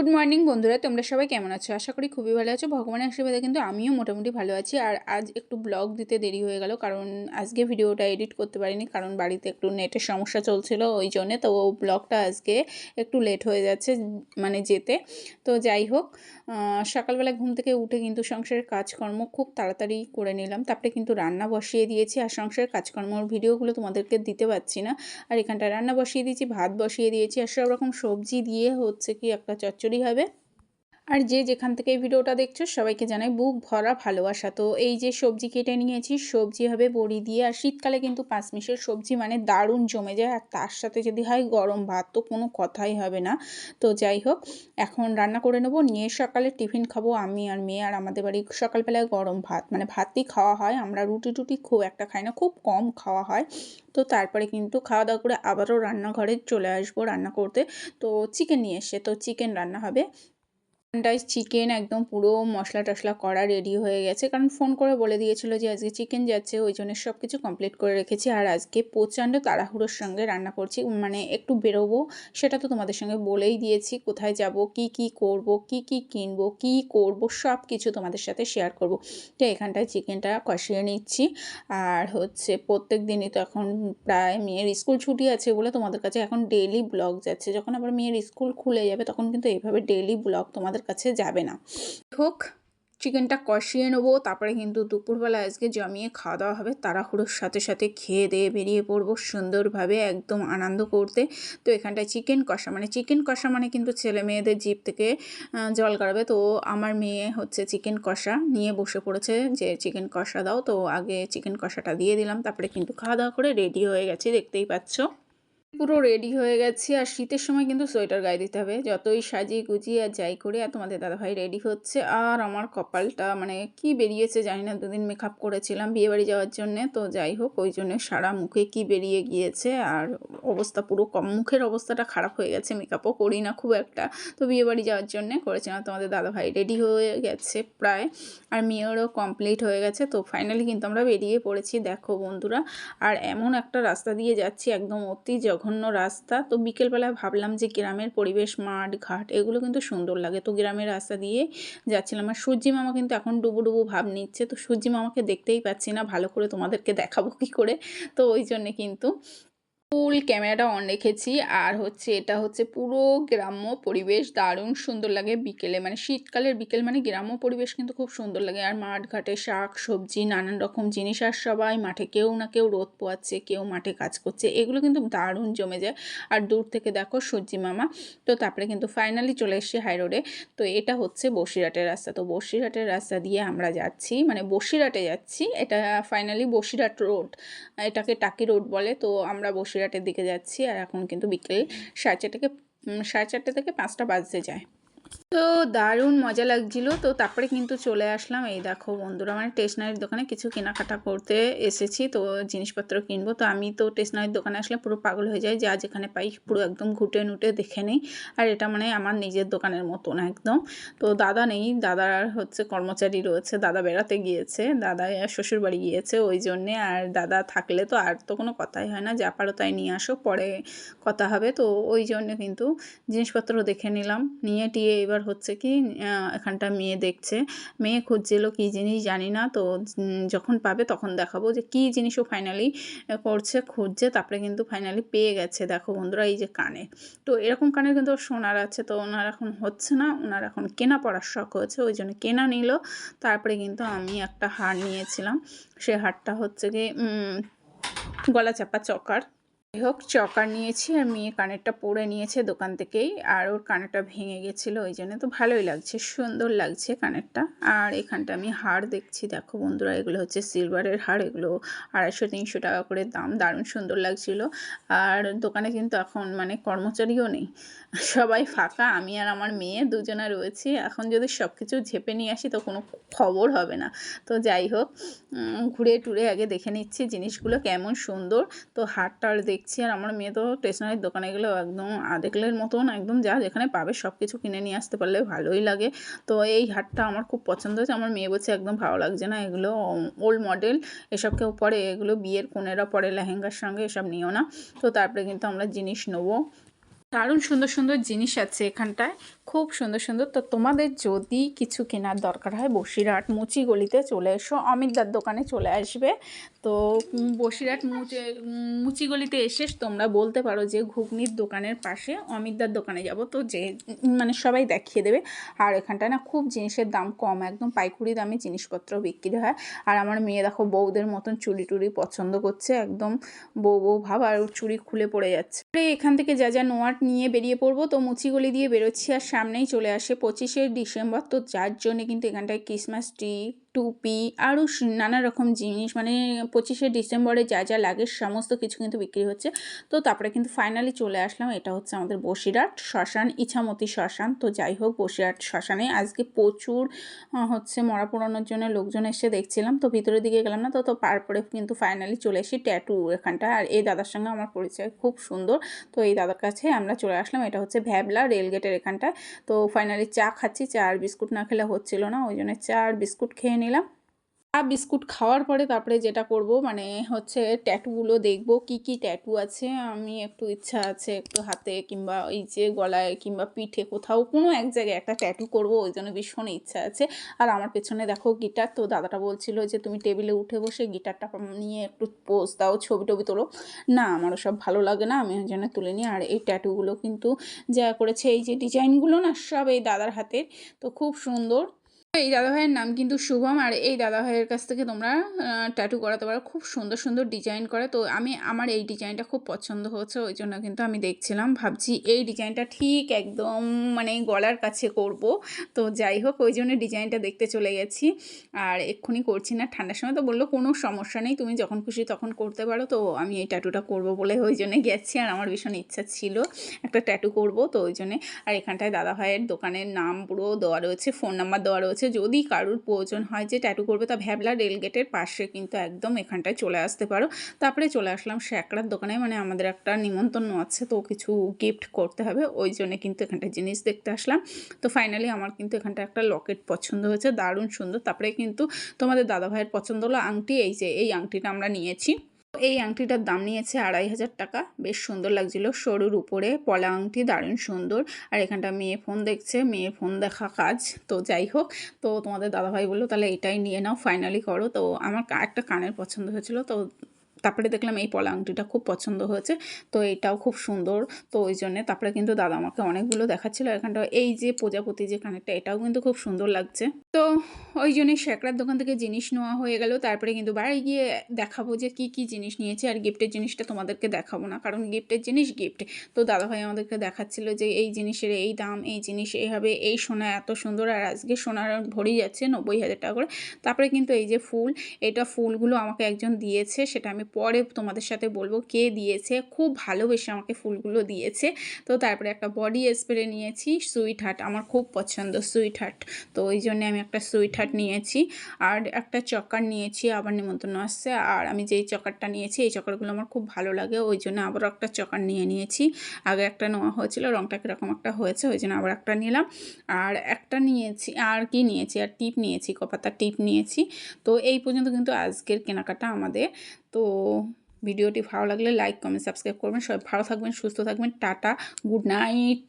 Good morning বন্ধুরা, তোমরা সবাই কেমন আছো? আশা করি খুবই ভালো আছো। ভগবানের আশীর্বাদে কিন্তু আমিও মোটামুটি ভালো আছি। আর আজ একটু ব্লগ দিতে দেরি হয়ে গেল, কারণ আজকে ভিডিওটা এডিট করতে পারিনি, কারণ বাড়িতে একটু নেটের সমস্যা চলছিল ওই জন্যে। তো ব্লগটা আজকে একটু লেট হয়ে যাচ্ছে মানে যেতে। তো যাই হোক সকালবেলা ঘুম থেকে উঠে কিন্তু সংসারের কাজকর্ম খুব তাড়াতাড়ি করে নিলাম। তারপরে কিন্তু রান্না বসিয়ে দিয়েছি, আর সংসারের কাজকর্মর ভিডিওগুলো তোমাদেরকে দিতে পারছি না। আর এখানটা রান্না বসিয়ে দিয়েছি, ভাত বসিয়ে দিয়েছি, আর সব রকম সবজি দিয়ে হচ্ছে কি একটা চচ্চড়ি হবে। আর যে যেখান থেকে এই ভিডিওটা দেখছ সবাইকে জানাই বুক ভরা ভালোবাসা। তো এই যে সবজি কেটে নিয়েছি, সবজি হবে বড়ি দিয়ে। আর শীতকালে কিন্তু পাঁচমিশের সবজি মানে দারুণ জমে যায়। আর তার সাথে যদি হয় গরম ভাত, তো কোনো কথাই হবে না। তো যাই হোক, এখন রান্না করে নেব। নিয়ে সকালে টিফিন খাব আমি আর মেয়ে আর আমাদের বাড়ি সকালবেলায় গরম ভাত। মানে ভাতই খাওয়া হয়। আমরা রুটি টুটি খুব একটা খাই না, খুব কম খাওয়া হয়। তো তারপরে কিন্তু খাওয়া দাওয়া করে আবারও রান্নাঘরে চলে আসব রান্না করতে। তো চিকেন নিয়ে এসে তো চিকেন রান্না হবে। চিকেনটাই চিকেন একদম পুরো মশলা টশলা করা রেডি হয়ে গেছে। কারণ ফোন করে বলে দিয়েছিল যে, আজকে চিকেন যাচ্ছে, ওই জন্য সব কিছু কমপ্লিট করে রেখেছি। আর আজকে প্রচণ্ড তাড়াহুড়োর সঙ্গে রান্না করছি। মানে একটু বেরোবো, সেটা তো তোমাদের সঙ্গে বলেই দিয়েছি। কোথায় যাব, কি কি করব, কি কি কিনবো, কি করব সব কিছু তোমাদের সাথে শেয়ার করব। তো এখানটায় চিকেনটা কষিয়ে নিচ্ছি। আর হচ্ছে প্রত্যেক দিনই তো এখন প্রায় মেয়ের স্কুল ছুটি আছে বলে তোমাদের কাছে এখন ডেইলি ব্লগ যাচ্ছে। যখন আবার মেয়ের স্কুল খুলে যাবে, তখন কিন্তু এইভাবে ডেইলি ব্লগ তোমাদের কাছে যাবে না। হোক, চিকেনটা কষিয়ে নেব, তারপরে কিন্তু দুপুরবেলা আজকে জমিয়ে খাওয়া দাওয়া হবে। তাড়াহুড়োর সাথে সাথে খেয়ে দিয়ে বেরিয়ে পড়ব সুন্দরভাবে, একদম আনন্দ করতে। তো এখানটায় চিকেন কষা মানে চিকেন কষা মানে কিন্তু ছেলে মেয়েদের জিপ থেকে জল গাড়াবে তো আমার মেয়ে হচ্ছে চিকেন কষা নিয়ে বসে পড়েছে যে, চিকেন কষা দাও। তো আগে চিকেন কষাটা দিয়ে দিলাম, তারপরে কিন্তু খাওয়া দাওয়া করে রেডি হয়ে গেছে, দেখতেই পাচ্ছ। পুরো রেডি হয়ে গেছি। আর শীতের সময় কিন্তু সোয়েটার গায়ে দিতে হবে। যতই সাজিয়ে গুজিয়ে আর যাই করে, আর তোমাদের দাদাভাই রেডি হচ্ছে। আর আমার কপালটা মানে কি বেরিয়েছে জানি না, দুদিন মেকআপ করেছিলাম বিয়েবাড়ি যাওয়ার জন্যে। তো যাই হোক, ওই জন্য সারা মুখে কি বেরিয়ে গিয়েছে। আর অবস্থা পুরো কম মুখের অবস্থাটা খারাপ হয়ে গেছে। মেকআপও করি না খুব একটা। তো বিয়েবাড়ি যাওয়ার জন্যে করেছিলাম। তোমাদের দাদাভাই রেডি হয়ে গেছে প্রায়। আর মেয়েরও কমপ্লিট হয়ে গেছে। তো ফাইনালি কিন্তু আমরা বেরিয়ে পড়েছি। দেখো বন্ধুরা, আর এমন একটা রাস্তা দিয়ে যাচ্ছি, একদম অতি জঘন্য রাস্তা। তো বিকেলবেলায় ভাবলাম যে গ্রামের পরিবেশ মাঠ, ঘাট এগুলো কিন্তু সুন্দর লাগে। তো গ্রামের রাস্তা দিয়ে যাচ্ছিলাম। আর সূর্যি মামা কিন্তু এখন ডুবু ডুবু ভাব নিচ্ছে। তো সূর্যি মামাকে দেখতেই পাচ্ছি না। ভালো করে তোমাদেরকে দেখাবো কী করে। তো ওই জন্যে কিন্তু ফুল ক্যামেরাটা অন রেখেছি। আর হচ্ছে এটা হচ্ছে পুরো গ্রাম্য পরিবেশ দারুণ সুন্দর লাগে বিকেলে। মানে শীতকালের বিকেল মানে গ্রাম্য পরিবেশ কিন্তু খুব সুন্দর লাগে। আর মাঠ ঘাটে শাক, সবজি, নানান রকম জিনিস। আর সবাই মাঠে কেউ না কেউ রোদ পোয়াচ্ছে, কেউ মাঠে কাজ করছে। এগুলো কিন্তু দারুণ জমে যায়। আর দূর থেকে দেখো সূর্যি মামা। তো তারপরে কিন্তু ফাইনালি চলে এসেছি হাই রোডে তো এটা হচ্ছে বসিরহাটের রাস্তা। তো বসিরহাটের রাস্তা দিয়ে আমরা যাচ্ছি। মানে বসিরহাটে যাচ্ছি। এটা ফাইনালি বসিরহাট রোড এটাকে টাকি রোড বলে। তো আমরা বসিরহাটের দিকে যাচ্ছি আর এখন কিন্তু বিকেল সাড়ে চারটে উম, সাড়ে চারটে থেকে পাঁচটা বাজতে যায়। তো দারুণ মজা লাগছিল। তো তারপরে কিন্তু চলে আসলাম এই দেখো বন্ধুরা মানে স্টেশনারির দোকানে কিছু কেনাকাটা করতে এসেছি। তো জিনিসপত্র কিনবো। তো আমি তো স্টেশনারির দোকানে আসলে পুরো পাগল হয়ে যাই, যা যেখানে পাই পুরো একদম ঘুটে নুটে দেখে নেই। আর এটা মানে আমার নিজের দোকানের মতন একদম। তো দাদা নেই দাদার হচ্ছে কর্মচারী রয়েছে, দাদা বেড়াতে গিয়েছে, দাদা শ্বশুর বাড়ি গিয়েছে ওই জন্যে। আর দাদা থাকলে তো আর তো কোনো কথাই হয় না, যা পারো তাই নিয়ে আসো, পরে কথা হবে। তো ওই জন্য কিন্তু জিনিসপত্র দেখে নিলাম, নিয়ে টিয়ে এবার হচ্ছে কি এখানটা মেয়ে দেখছে। মেয়ে খুঁজছিল কী জিনিস জানি না, তো যখন পাবে তখন দেখাবো যে কী জিনিসও ফাইনালি করছে, খুঁজছে, তারপরে কিন্তু ফাইনালি পেয়ে গেছে। দেখো বন্ধুরা, এই যে কানে। তো এরকম কানের কিন্তু সোনার আছে, তো ওনার এখন হচ্ছে না, ওনার এখন কেনা পড়ার শখ হয়েছে, ওই জন্য কেনা নিল। তারপরে কিন্তু আমি একটা হার নিয়েছিলাম। সে হারটা হচ্ছে কি গলা চাপা চকার। যাই হোক চকার নিয়েছি, আর মেয়ে কানেরটা পরে নিয়েছে দোকান থেকেই, আর ওর কানেরটা ভেঙে গেছিল, ওই জন্য তো ভালোই লাগছে, সুন্দর লাগছে কানেরটা। আর এখানটা আমি হার দেখছি, দেখো বন্ধুরা, এগুলো হচ্ছে সিলভারের হার, এগুলো আড়াইশো, তিনশো টাকা করে দাম, দারুণ সুন্দর লাগছিল। আর দোকানে কিন্তু এখন মানে কর্মচারীও নেই, সবাই ফাঁকা, আমি আর আমার মেয়ে দুজনা রয়েছি, এখন যদি সব কিছু ঝেপে নিয়ে আসি তো কোনো খবর হবে না। তো যাই হোক ঘুরে টুরে আগে দেখে নিচ্ছি জিনিসগুলো কেমন সুন্দর, তো হাট টার দেখছি আর আমার মেয়ে তো স্টেশনারির দোকানে গেলে একদম আদেকলের মতন একদম যা যেখানে পাবে সব কিছু কিনে নিয়ে আসতে পারলে ভালোই লাগে। তো এই হাটটা আমার খুব পছন্দ হয়েছে। আমার মেয়ে বলছে একদম ভালো লাগছে না, এগুলো ওল্ড মডেল এসব কেউ পরে, এগুলো বিয়ের কোনেরা পরে, লেহেঙ্গার সঙ্গে এসব নিও না। তো তারপরে কিন্তু আমরা জিনিস নেব। দারুণ সুন্দর সুন্দর জিনিস আছে এখানটায়। খুব সুন্দর সুন্দর। তো তোমাদের যদি কিছু কেনার দরকার হয়, বসিরহাট মুচি গলিতে চলে এসো। অমিতদার দোকানে চলে আসবে। তো বসিরহাট মুচি মুচি গলিতে এসে তোমরা বলতে পারো যে ঘুগনির দোকানের পাশে অমিতদার দোকানে যাব। তো যে মানে সবাই দেখিয়ে দেবে। আর এখানটায় না খুব জিনিসের দাম কম, একদম পাইকুড়ি দামে জিনিসপত্র বিক্রি হয়। আর আমার মেয়ে দেখো বউদের মতন চুড়ি টুড়ি পছন্দ করছে, একদম বউ বউ ভাব, আর চুরি খুলে পড়ে যাচ্ছে। এখান থেকে যা যা নোয়াট নিয়ে বেরিয়ে পড়ব। তো মুচিগলি দিয়ে বেরোচ্ছি আর সামনেই চলে আসে পঁচিশে ডিসেম্বর। তো যার জন্যে কিন্তু এখানটায় ক্রিসমাস ট্রি টুপি আরও নানা রকম জিনিস মানে পঁচিশে ডিসেম্বরে যা যা লাগে সমস্ত কিছু কিন্তু বিক্রি হচ্ছে। তো তারপরে কিন্তু ফাইনালি চলে আসলাম, এটা হচ্ছে আমাদের বসিরহাট শ্মশান, ইছামতি শ্মশান। তো যাই হোক, বসিরহাট শ্মশানে আজকে প্রচুর হচ্ছে মরা পোড়ানোর জন্য লোকজন এসে দেখছিলাম। তো ভিতরের দিকে গেলাম না, তো তো তারপরে কিন্তু ফাইনালি চলে এসি ট্যাটু এখানটা আর এই দাদার সঙ্গে আমার পরিচয় খুব সুন্দর। তো এই দাদার কাছে আমরা চলে আসলাম, এটা হচ্ছে ভ্যাবলা রেলগেটের এখানটায়। তো ফাইনালি চা খাচ্ছি, চা আর বিস্কুট না খেলে হচ্ছিল না, ওই জন্য চা আর বিস্কুট খেয়ে নিলাম। আর বিস্কুট খাওয়ার পরে তারপরে যেটা করব মানে হচ্ছে ট্যাটুগুলো দেখব, কি কি ট্যাটু আছে, আমি একটু ইচ্ছা আছে একটু হাতে কিংবা এই যে গলায় কিংবা পিঠে কোথাও কোনো এক জায়গায় একটা ট্যাটু করব, ওই জন্য ভীষণ ইচ্ছা আছে। আর আমার পেছনে দেখো গিটার, তো দাদাটা বলছিল যে তুমি টেবিলে উঠে বসে গিটারটা নিয়ে একটু পোজ দাও, ছবি টবি তোলো। না, আমারও সব ভালো লাগে না, আমি ওই জন্য তুলে নিই। আর এই ট্যাটুগুলো কিন্তু যা করেছে, এই যে ডিজাইনগুলো না সব এই দাদার হাতের, তো খুব সুন্দর। এই দাদাভাইয়ের নাম কিন্তু শুভম, আর এই দাদাভাইয়ের কাছ থেকে তোমরা ট্যাটু করাতে পারো। খুব সুন্দর সুন্দর ডিজাইন করে। তো আমি, আমার এই ডিজাইনটা খুব পছন্দ হচ্ছে ওই জন্য কিন্তু আমি দেখছিলাম। ভাবছি এই ডিজাইনটা ঠিক একদম মানে গলার কাছে করব। তো যাই হোক, ওই জন্য ডিজাইনটা দেখতে চলে গেছি। আর এক্ষুনি করছি না, ঠান্ডার সময় তো বলল কোনো সমস্যা নেই, তুমি যখন খুশি তখন করতে পারো। তো আমি এই ট্যাটুটা করব বলে ওই জন্য গেছি, আর আমার ভীষণ ইচ্ছা ছিল একটা ট্যাটু করব। তো ওই জন্যে, আর এখানটায় দাদাভাইয়ের দোকানের নাম পুরো দেওয়া রয়েছে ফোন নাম্বার দেওয়া রয়েছে। যদি কারোর প্রয়োজন হয় যে ট্যাটু করবে, তা ভ্যাবলা রেলগেটের পাশে কিন্তু একদম এখানটায় চলে আসতে পারো। তারপরে চলে আসলাম শ্যাকরার দোকানে মানে আমাদের একটা নিমন্ত্রণ আছে, তো কিছু গিফট করতে হবে, ওই জন্য কিন্তু এখানটায় জিনিস দেখতে আসলাম। তো ফাইনালি আমার কিন্তু এখানটা একটা লকেট পছন্দ হয়েছে, দারুণ সুন্দর। তারপরে কিন্তু তোমাদের দাদাভাইয়ের পছন্দ হলো আংটি, এই যে, এই আংটিটা আমরা নিয়েছি। এই আংটিটার দাম নিয়েছে আড়াই হাজার টাকা। বেশ সুন্দর লাগছিল। সরুর উপরে পলা আংটি, দারুণ সুন্দর। আর এখানটা মেয়ে ফোন দেখছে, মেয়ে ফোন দেখা কাজ। তো যাই হোক, তো তোমাদের দাদাভাই বলল, তাহলে এটাই নিয়ে নাও ফাইনালি করো। তো আমার একটা কানের পছন্দ হয়েছিল। তো তারপরে দেখলাম এই পলা আংটিটা খুব পছন্দ হয়েছে, তো এটাও খুব সুন্দর। তো ওই জন্যে তারপরে কিন্তু দাদা আমাকে অনেকগুলো দেখাচ্ছিল এখানটা এই যে প্রজাপতি যে কানেরটা, এটাও কিন্তু খুব সুন্দর লাগছে। তো ওই জন্যই শ্যাকরার দোকান থেকে জিনিস নেওয়া হয়ে গেল। তারপরে কিন্তু বাড়ি গিয়ে দেখাবো যে কি কি জিনিস নিয়েছি আর গিফটের জিনিসটা তোমাদেরকে দেখাবো না, কারণ গিফটের জিনিস গিফট। তো দাদাভাই আমাদেরকে দেখাচ্ছিল যে এই জিনিসের এই দাম, এই জিনিস এইভাবে, এই সোনা এত সুন্দর আর আজকে সোনার ভরি যাচ্ছে নব্বই হাজার টাকা করে। তারপরে কিন্তু এই যে ফুল, এটা ফুলগুলো আমাকে একজন দিয়েছে, সেটা আমি পরে তোমাদের সাথে বলব কে দিয়েছে, খুব ভালোবেসে আমাকে ফুলগুলো দিয়েছে। তো তারপরে একটা বডি স্প্রে নিয়েছি সুইট হার্ট আমার খুব পছন্দ সুইট হার্ট তো ওই জন্য আমি একটা সুইট হার্ট নিয়েছি, আর একটা চকার নিয়েছি, আবার নিমন্ত্রণ আসছে। আর আমি যেই চকারটা নিয়েছি, এই চকারগুলো আমার খুব ভালো লাগে, ওই জন্য আবারও একটা চকার নিয়ে নিয়েছি। আগে একটা নেওয়া হয়েছিল, রংটা কীরকম একটা হয়েছে, ওই জন্য আবার একটা নিলাম। আর একটা নিয়েছি, আর কি নিয়েছি, আর টিপ নিয়েছি, কপাতার টিপ নিয়েছি। তো এই পর্যন্ত কিন্তু আজকের কেনাকাটা আমাদের। তো ভিডিওটি ভালো লাগলে লাইক, কমেন্ট, সাবস্ক্রাইব করবেন। সবাই ভালো থাকবেন, সুস্থ থাকবেন। Tata, good night.